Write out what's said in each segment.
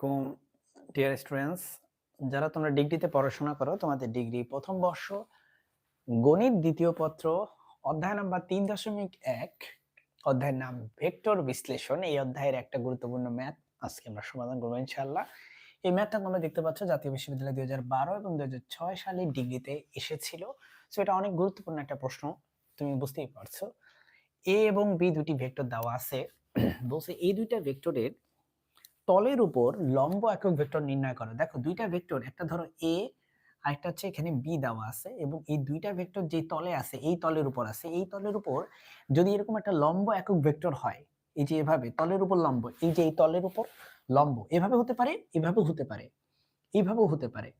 আলাইকুম dear students যারা তোমরা ডিগ্রিতে পড়াশোনা করো, তোমাদের ডিগ্রি প্রথম বর্ষ, গণিত দ্বিতীয় পত্র, অধ্যায় নাম্বার তিন দশমিক এক, অধ্যায়ের নাম ভেক্টর বিশ্লেষণ। এই অধ্যায়ের একটা গুরুত্বপূর্ণ ম্যাথ আজকে আমরা সমাধান করব ইনশাল্লাহ এই ম্যাথটা তোমরা দেখতে পাচ্ছ, জাতীয় বিশ্ববিদ্যালয় দুই হাজার বারো এবং দুই হাজার ছয় সালে ডিগ্রিতে এসেছিল। সো এটা অনেক গুরুত্বপূর্ণ একটা প্রশ্ন, তুমি বুঝতেই পারছ। এ এবং বি দুটি ভেক্টর দেওয়া আছে। বলছে, এই দুইটা ভেক্টরের তলের উপর লম্ব একক ভেক্টর নির্ণয় করো। দেখো, দুইটা ভেক্টর, একটা ধরো এ আর একটা হচ্ছে এখানে বি দেওয়া আছে এবং এই দুইটা ভেক্টর যে তলে আছে, এই তলের উপর আছে, এই তলের উপর যদি এরকম একটা লম্ব একক ভেক্টর হয়, এই যে এভাবে, তলের উপর লম্ব, এই যে এই তলের উপর লম্ব, এভাবে হতে পারে এভাবে হতে পারে এইভাবেও হতে পারে।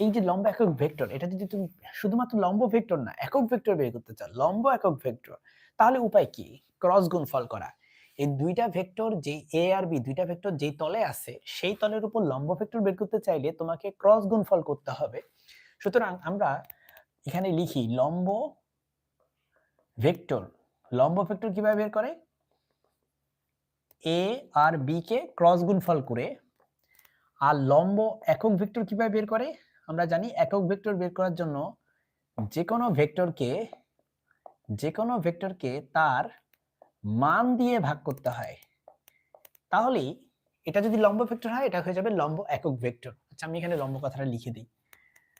এই যে লম্ব একক ভেক্টর, এটা যদি তুমি শুধুমাত্র লম্ব ভেক্টর না, একক ভেক্টর বের করতে চাও, লম্ব একক ভেক্টর, তাহলে উপায় কি? ক্রস গুণফল করা। এই দুইটা ভেক্টর যে এ আর বি দুইটা ভেক্টর যেই তলে আছে, সেই তলের উপর লম্ব ভেক্টর বের করতে চাইলে তোমাকে ক্রস গুণফল করতে হবে। সুতরাং আমরা এখানে লিখি লম্ব ভেক্টর লম্ব ভেক্টর কীভাবে বের করে? এ আর বি কে ক্রস গুণফল করে, আর লম্ব একক ভেক্টর কীভাবে বের করে? আমরা জানি একক ভেক্টর বের করার জন্য যে কোনো ভেক্টরকে যে কোনো ভেক্টরকে তার মান দিয়ে ভাগ করতে হয়। তাহলে এটা যদি লম্ব ভেক্টর হয়, এটা হয়ে যাবে লম্ব একক ভেক্টর। আচ্ছা আমি এখানে লম্ব কথাটা লিখে দিই।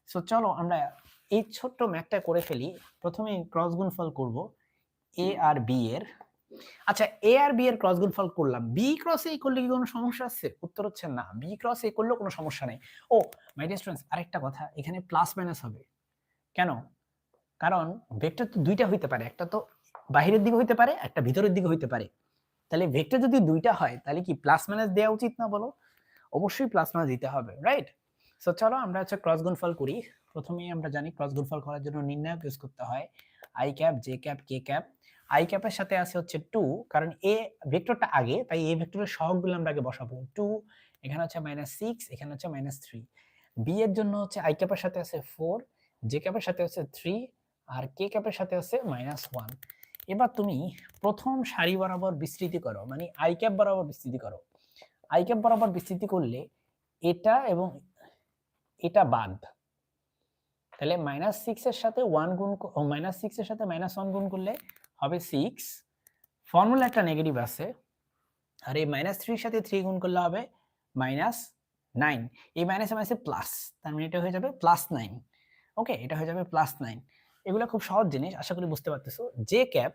সো চলো আমরা এই ছোট্ট ম্যাথটা করে ফেলি। প্রথমে ক্রস গুণফল করব এ আর বি এর। আচ্ছা এ আর বি এর ক্রস গুণফল করলাম। বি ক্রস এ করলে কি কোনো সমস্যা আছে? উত্তর হচ্ছে না। বি ক্রস এ করলেও কোনো সমস্যা নেই। ও মাই ডিয়ার স্টুডেন্টস আরেকটা কথা, এখানে প্লাস মাইনাস হবে। কেন? কারণ ভেক্টর তো দুইটা হইতে পারে। একটা তো বাহিরের দিকে হইতে পারে, একটা ভিতরের দিকে হইতে পারে। তাহলে ভেক্টর যদি দুইটা হয়, তাহলে কি প্লাস মাইনাস দেওয়া উচিত না বলো? অবশ্যই প্লাস মাইনাস দিতে হবে রাইট সো চলো আমরা হচ্ছে ক্রস গুণফল করি। প্রথমে আমরা জানি ক্রস গুণফল করার জন্য নির্ণায়ক ইউজ করতে হয়। I cap J cap K cap I ক্যাপের সাথে আছে হচ্ছে টু কারণ এ ভেক্টরটা আগে, তাই এ ভেক্টরের সহগগুলো আমরা আগে বসাবো। টু এখানে হচ্ছে মাইনাস সিক্স এখানে হচ্ছে মাইনাস থ্রি বি এর জন্য হচ্ছে আই ক্যাপের সাথে আছে ফোর জে ক্যাপের সাথে আছে থ্রি আর কে ক্যাপের সাথে আছে মাইনাস ওয়ান এবার তুমি প্রথম সারি বরাবর বিস্তৃতি করো মানে আই ক্যাপ বরাবর বিস্তৃতি করো। আই ক্যাপ বরাবর বিস্তৃতি করলে এটা এবং এটা বাদ। তাহলে মাইনাস সিক্স এর সাথে ওয়ান গুণ মাইনাস সিক্স এর সাথে মাইনাস ওয়ান গুণ করলে হবে সিক্স ফর্মুলা একটা নেগেটিভ আছে। আর এই মাইনাস থ্রির সাথে থ্রি গুণ করলে হবে মাইনাস নাইন এই মাইনাসে মাইনাসে প্লাস তার মানে এটা হয়ে যাবে প্লাস নাইন ওকে এটা হয়ে যাবে প্লাস নাইন এগুলো খুব সহজ জিনিস, আশা করি বুঝতে পারতেছো। জে ক্যাপ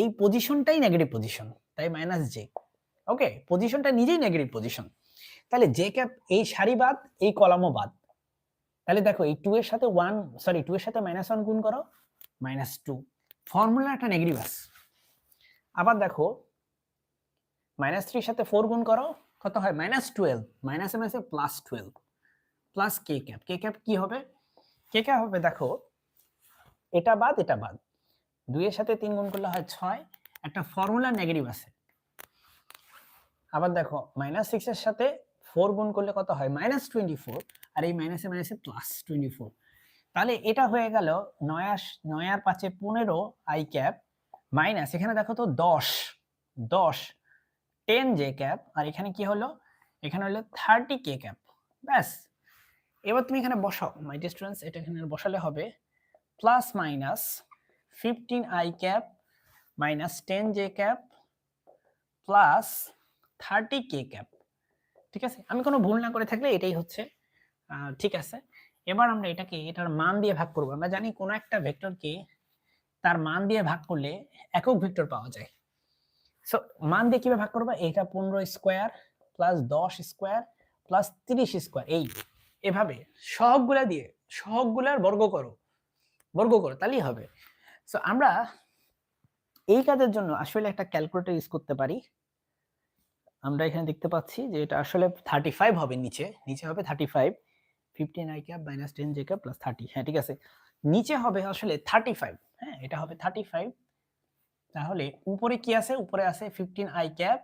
এই পজিশনটাই নেগেটিভ পজিশন তাই মাইনাস জে ওকে পজিশনটা নিজেই নেগেটিভ পজিশন তাহলে জে ক্যাপ এই সারি বাদ, এই কলামও বাদ। তাহলে দেখো, এই টু এর সাথে ওয়ান সরি টু এর সাথে মাইনাস ওয়ান গুণ করো মাইনাস টু ফর্মুলা একটা নেগেটিভ আছে। আবার দেখো মাইনাস থ্রির সাথে ফোর গুণ করো, কত হয়? Minus twelve minus M plus twelve plus K cap K cap কি হবে? কে ক্যাপ হবে, দেখো এটা বাদ এটা বাদ। দুইয়ের সাথে তিন গুণ করলে হয় ছয়। একটা ফর্মুলা নেগেটিভ আছে। আবার দেখো মাইনাস সিক্স এর সাথে ফোর গুণ করলে কত হয়? মাইনাস টোয়েন্টি ফোর আর এই মাইনাসে মাইনাসে প্লাস টোয়েন্টি ফোর তাহলে এটা হয়ে গেল নয় নয় আর পাঁচে পনেরো আই ক্যাপ মাইনাস এখানে দেখো তো দশ। দশ টেন জে ক্যাপ। আর এখানে কি হলো? এখানে হলো থার্টি কে ক্যাপ। ব্যাস। এবার তুমি এখানে বসাও। মাই স্টুডেন্টস এটা এখানে বসালে হবে। Plus minus fifteen I cap minus ten J cap plus thirty K cap ঠিক আছে? আমি কোনো ভুল না করে থাকলে এটাই হচ্ছে। ঠিক আছে? এবার আমরা এটাকে, এটার মান দিয়ে ভাগ করব। আমরা জানি কোনো একটা ভেক্টরকে তার মান দিয়ে ভাগ করলে একক ভেক্টর পাওয়া যায়। সো মান দিয়ে কীভাবে ভাগ করব? এটা পনেরো স্কোয়ার প্লাস দশ স্কোয়ার প্লাস তিরিশ স্কোয়ার এই, এভাবে সহগগুলা দিয়ে, সহগগুলার বর্গ করো। বর্গ করো, তাহলেই হবে। সো আমরা এই কাজের জন্য আসলে একটা ক্যালকুলেটর ইউজ করতে পারি। আমরা এখানে দেখতে পাচ্ছি যে এটা আসলে থার্টি ফাইভ হবে নিচে। নিচে হবে thirty five fifteen I cap minus ten J cap plus thirty হ্যাঁ ঠিক আছে? নিচে হবে আসলে থার্টি ফাইভ হ্যাঁ এটা হবে থার্টি ফাইভ তাহলে উপরে কি আছে? উপরে আছে fifteen I cap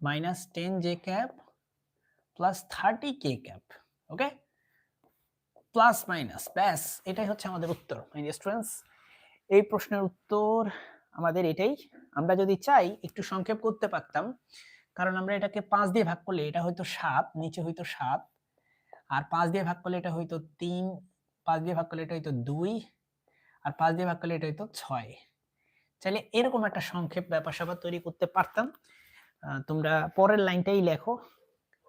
minus ten J cap plus thirty K cap okay plus minus ব্যাস, এটাই হচ্ছে আমাদের উত্তর মাই স্টুডেন্টস এই প্রশ্নের উত্তর আমাদের এটাই। আমরা যদি চাই একটু সংক্ষেপ করতে পারতাম, কারণ আমরা এটাকে পাঁচ দিয়ে ভাগ করলে এটা হয়তো সাত, নিচে হয়তো সাত, আর পাঁচ দিয়ে ভাগ করলে এটা হয়তো তিন, পাঁচ দিয়ে ভাগ করলে এটা হয়তো দুই, আর পাঁচ দিয়ে ভাগ করলে এটা হয়তো ছয়। চাইলে এরকম একটা সংক্ষেপ ব্যাপার স্যাপার তৈরি করতে পারতাম। তোমরা পরের লাইনটাই লেখো,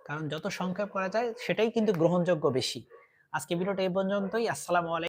কারণ যত সংক্ষেপ করা যায়, সেটাই কিন্তু গ্রহণযোগ্য বেশি। আজকে ভিডিওটা এই পর্যন্তই। আসসালামু